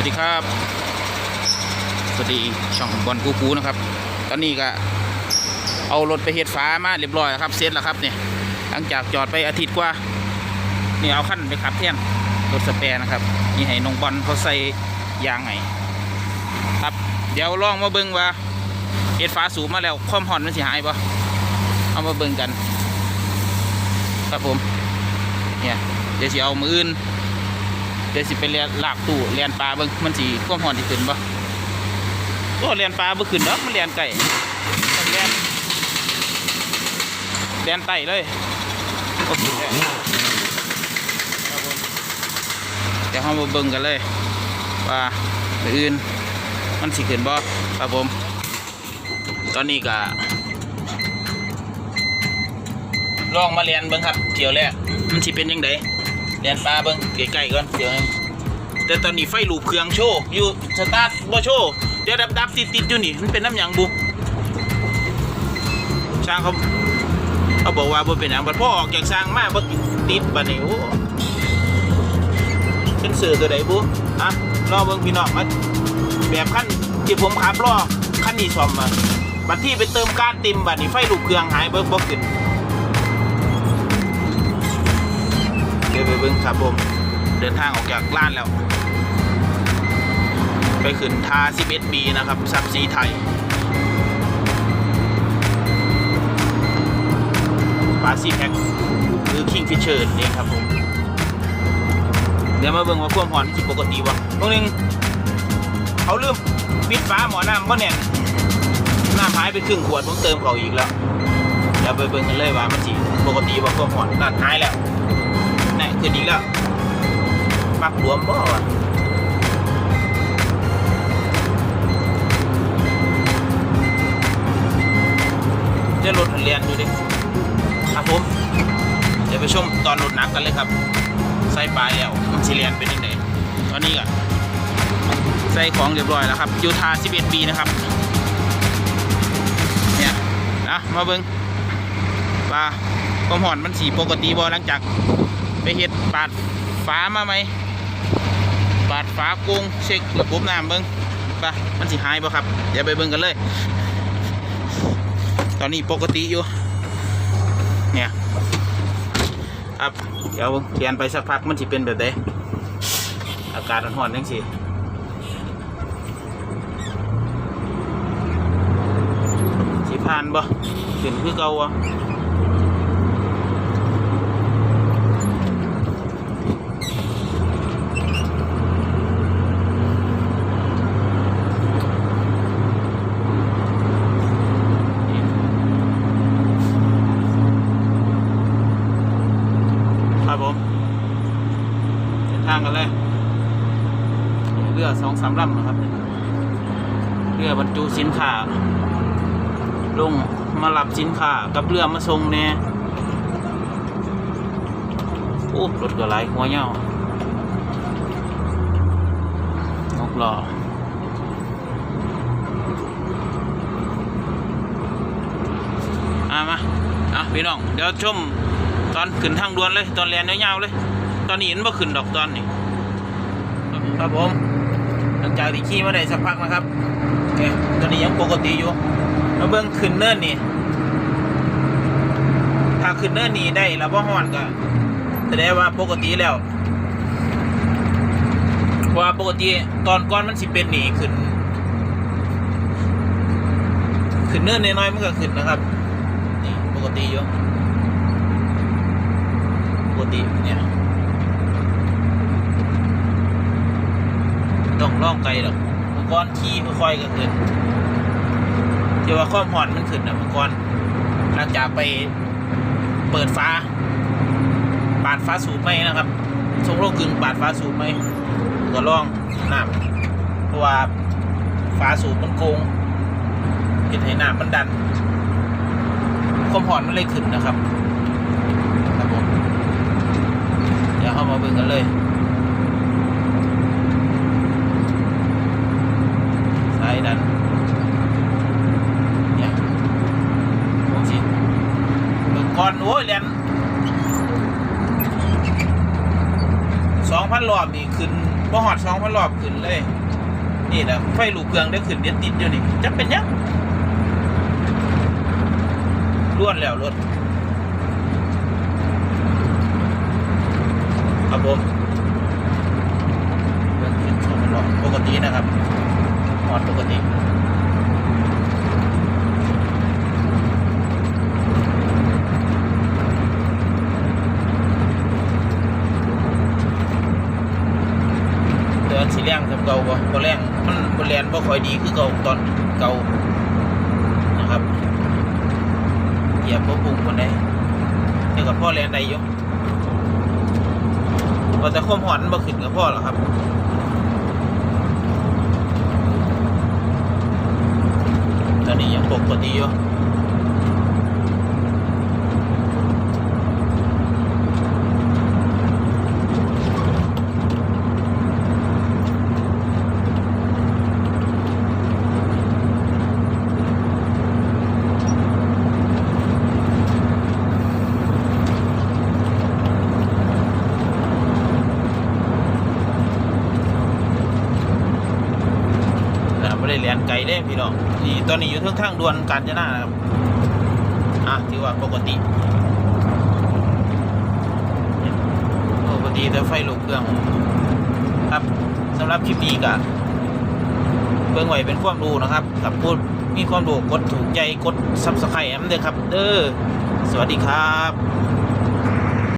วัสดีครับ สวัสดีช่องบอลกูกูนะครับ ตอนนี้ก็เอารถไปเฮ็ดฟ้ามาเรียบร้อยครับเสร็จแล้วครับเนี่ยหลังจากจอดไปอาทิตย์กว่านี่เอาขั้นไปขับแทนรถสแปรนะครับ นี่ให้น้องบอลเขาใส่ยางไงครับ เดี๋ยวลองมาเบิ่งว่าเฮ็ดฟ้าสูบมาแล้วความห่อนมันสิหายปะเอามาเบิ่งกัน ครับผมเนี่ยเดี๋ยวสิเอามืออื่น เดี๋ยวสิไปเรียนลากตู้เรียนปลาเบิ่งมันสิความหอนที่ขึ้นบ่ก็เรียนปลาบ่ขึ้นดอกมันเรียนไก่ต้องเรียนเรียนไต่เลยโอเคเดี๋ยวเรามาเบิ่งกันเลยว่าออื่นมันสิขึ้นบ่ครับผม ตอนนี้ก็ลองมาเรียนเบิ่งครับเที่ยวแรกมันสิเป็นยังไง เรียนปลาเบิ้งใกล้ๆก่อนเดี๋ยวแต่ตอนนี้ไฟลูบเครื่องโชว์อยู่สตาร์ทบ่โชว์เดี๋ยวดับดับติดติดอยู่นี่มันเป็นน้ำยังบุช่างเขาเขาบอกว่าบ่เป็นหยังบัดพ่อออกจากสร้างมาบ่ติดบัดนี้โอ้เส้นเสือตัวใดบุอะรอเบิ่งพี่น้องมาแบบขั้นที่ผมขับรอขั้นนี้ซ่อมมาบัดที่ไปเติมการติมบัดนี้ไฟลูบเครื่องหายเบิ่งบ่ขึ้น ไปเบิ้งครับผม เดินทางออกจากร้านแล้ว ไปขึ้นทา 11B นะครับซับซีไทยปาซีแพ็คหรือ King Fisher นี่เองครับผม เดี๋ยวมาเบิ่งว่าความหอนที่ปกติวะตรงนึงเขาเริ่มปิดฟ้าหมอน้ำเพราะเนี่ยน้ำหายไปครึ่งขวดผมเติมเขาอีกแล้วเดี๋ยวไปเบิ่งกันเลยว่ามันสิปกติว่าความหอนนั่นหายแล้ว ขึ้นอีกแล้วปักหลวมบ่วะจะรถเรียนดูดิครับผม เดี๋ยวไปชมตอนรถหนักกันเลยครับ ใส่ปลายแล้วมันสิเรียนเป็นยังไงตอนนี้ก็ใส่ของเรียบร้อยแล้วครับยูทา 11 ปีนะครับ เนี่ยนะมาเบิ้งปลาความหอนมันสีปกติบ่หลังจาก ไปเฮ็ดปาดฟ้ามาไหมปาดฟ้ากงเช็คระบบน้ำเบิ้งไปะมันสิหายบ่ครับเดี๋ยวไปเบิ้งกันเลย ตอนนี้ปกติอยู่ เนี่ยครับเดี๋ยวเปลี่ยนไปสักพักมันสิเป็นแบบใดอากาศร้อนๆจังสิสิผ่านบ่ขึ้นคือเก่าวะ ครับผมเดินทางกันเลยเรือสองสามลำนะครับ เรือบรรจุสินค้าลงมารับสินค้ากับเรือมาส่งเนี่ยโอ้รถก็หลหัวเหี่ยวนกหล่ออามาอะพี่น้อง เดี๋ยวชมตอนขึ้นทางด่วนเลย ตอนแลนยาวๆเลย ตอนนี้เห็นว่าขึ้นดอกตอนนี้ครับผม หลังจากที่ขี่มาได้สักพักนะครับโอเคตอนนี้ยังปกติอยู่มาเบิ้งขึ้นเนินนี่ถ้าขึ้นเนินนี่ได้แล้วว่าฮ้อนก็แสดงว่าปกติแล้วว่าปกติตอนก่อนมันสิเป็นหนีขึ้น ขึ้นเนินน้อยๆมันก็ขึ้นนะครับ นี่ปกติอยู่ปกติเนี่ย ต้องล่องไกลหรอกเมื่อก่อนขี่ค่อยๆก็ขึ้นที่ว่าข้อมหอนมันขึ้นนะเมื่อก่อนหลังจากไปเปิดฟ้า ปาดฟ้าสูบไหมนะครับทรงโลกกึ่งปาดฟ้าสูบไหมก็ล่องน้ำเพราะว่าฟ้าสูบมันโกงเห็นให้น้ำมันดันความหอนมันเลยขึ้นนะครับครับผมเดี๋ยวเข้ามาเบิ่งกันเลย สายดันเนี่ยมองสิเบิ่งก่อนโอ้ยเรียนสองพันรอบนี่ขึ้นบ่หอดสองพันรอบขึ้นเลย นี่นะไฟลูกเครื่องได้ขึ้นเด็ดติดอยู่นี่จะเป็นยังล้วนแล้วรถครับผมเบิ่งขึ้นสองพันรอบปกตินะครับ อดปกติเดินสีแรงทำเก่าบ่บ่แรงมันบ่แลนบ่ค่อยดีคือเก่าตอนเก่านะครับเหยียบบ่ปุ่งคนใดเท่ากับพ่อแลนได้อยู่พอแต่ความหอนบ่ขึ้นกับพ่อหรอครับ ตอนนี้ยังปกติอยู่นะ ได้แลนไกลเด้พี่น้องนี่ตอนนี้อยู่เทิงทางด่วนกาญจนานะครับอะถือว่าปกติ ปกติแต่ไฟลูกเครื่อง ครับสำหรับคลิปนี้ก็เบิ่งไว้เป็นความรู้นะครับกับพูดมีความรู้กดถูกใจกดซับสไครต์แอมเด้อครับ เด้อสวัสดีครับ